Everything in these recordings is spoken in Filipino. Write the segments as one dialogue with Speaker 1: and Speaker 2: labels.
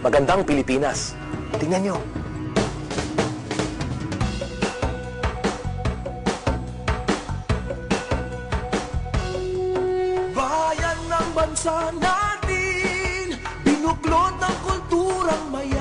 Speaker 1: Magandang Pilipinas. Tingnan nyo.
Speaker 2: Bayan ng bansa natin Binuklod ng kulturang mayabong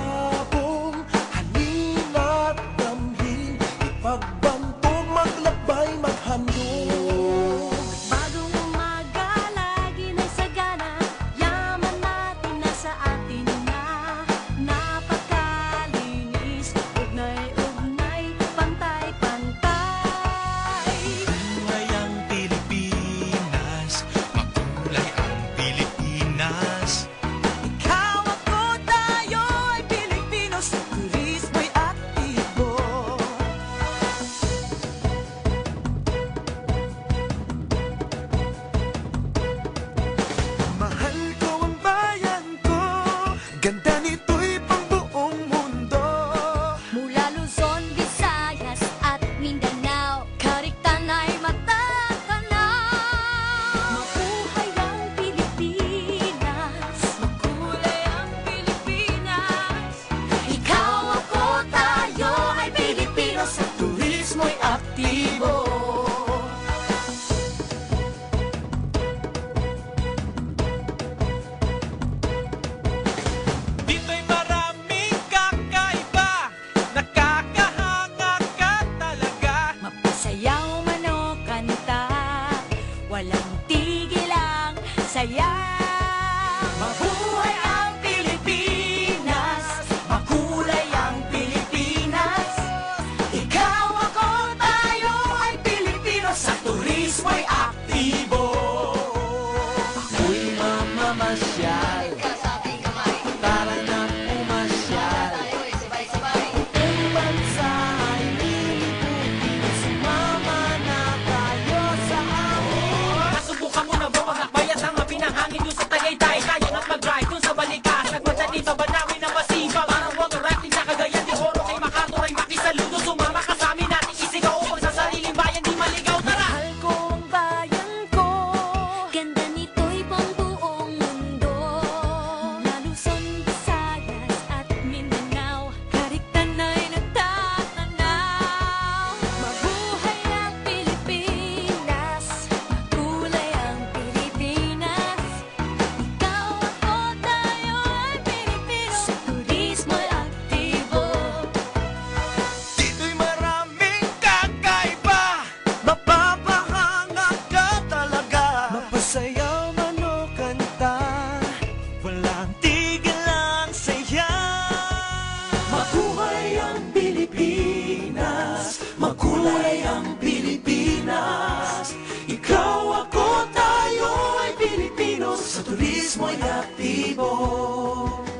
Speaker 2: turismo'y aktibo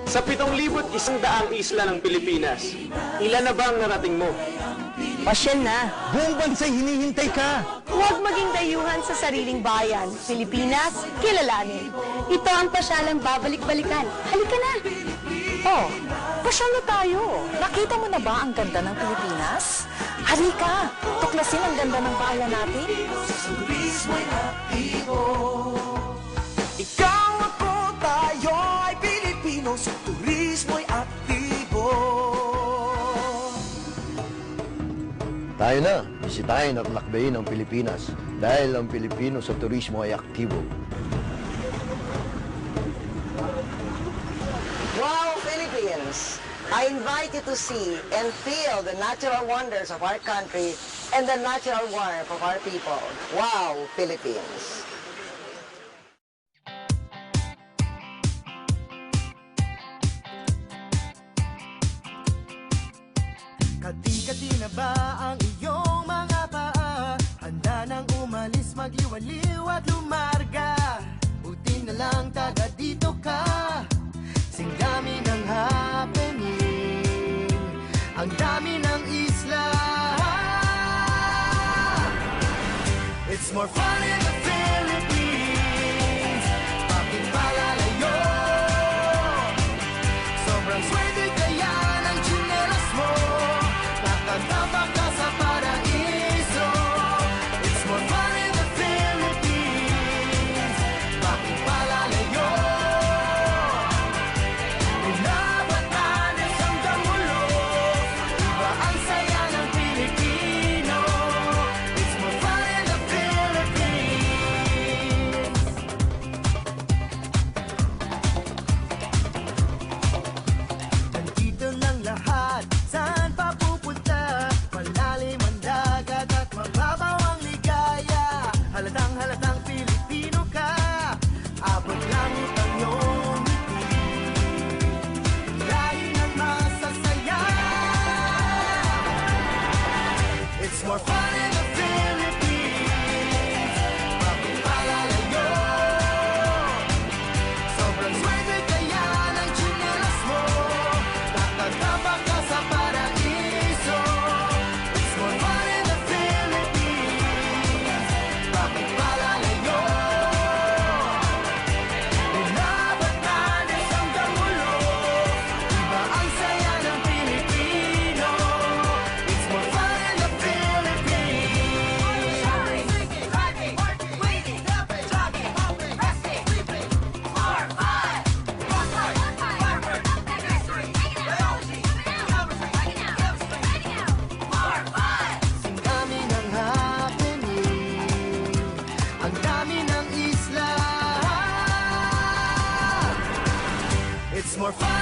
Speaker 3: Sa
Speaker 4: 7,100 isla ng Pilipinas, ilan na ba ang narating mo?
Speaker 5: Pasyal na.
Speaker 6: Buong bansa'y hinihintay ka.
Speaker 5: Huwag maging dayuhan sa sariling bayan. Pilipinas, kilalanin. Ito ang pasyalang babalik-balikan. Halika na. Oh, pasyal na tayo. Nakita mo na ba ang ganda ng Pilipinas? Halika, tuklasin ang ganda ng bayan natin.
Speaker 2: Ikaw Tayo
Speaker 6: na, bisitahin at lakbayin ang Pilipinas dahil ang Pilipino sa turismo ay aktibo.
Speaker 7: Wow, Philippines! I invite you to see and feel the natural wonders of our country and the natural warmth of our people. Wow, Philippines!
Speaker 2: Kati-kati na ba ang iyong mga paa? Handa nang umalis, magliwaliw at lumarga. Buti na lang taga dito ka. Singdami ng happening. Ang dami ng isla. It's more fun
Speaker 8: more fun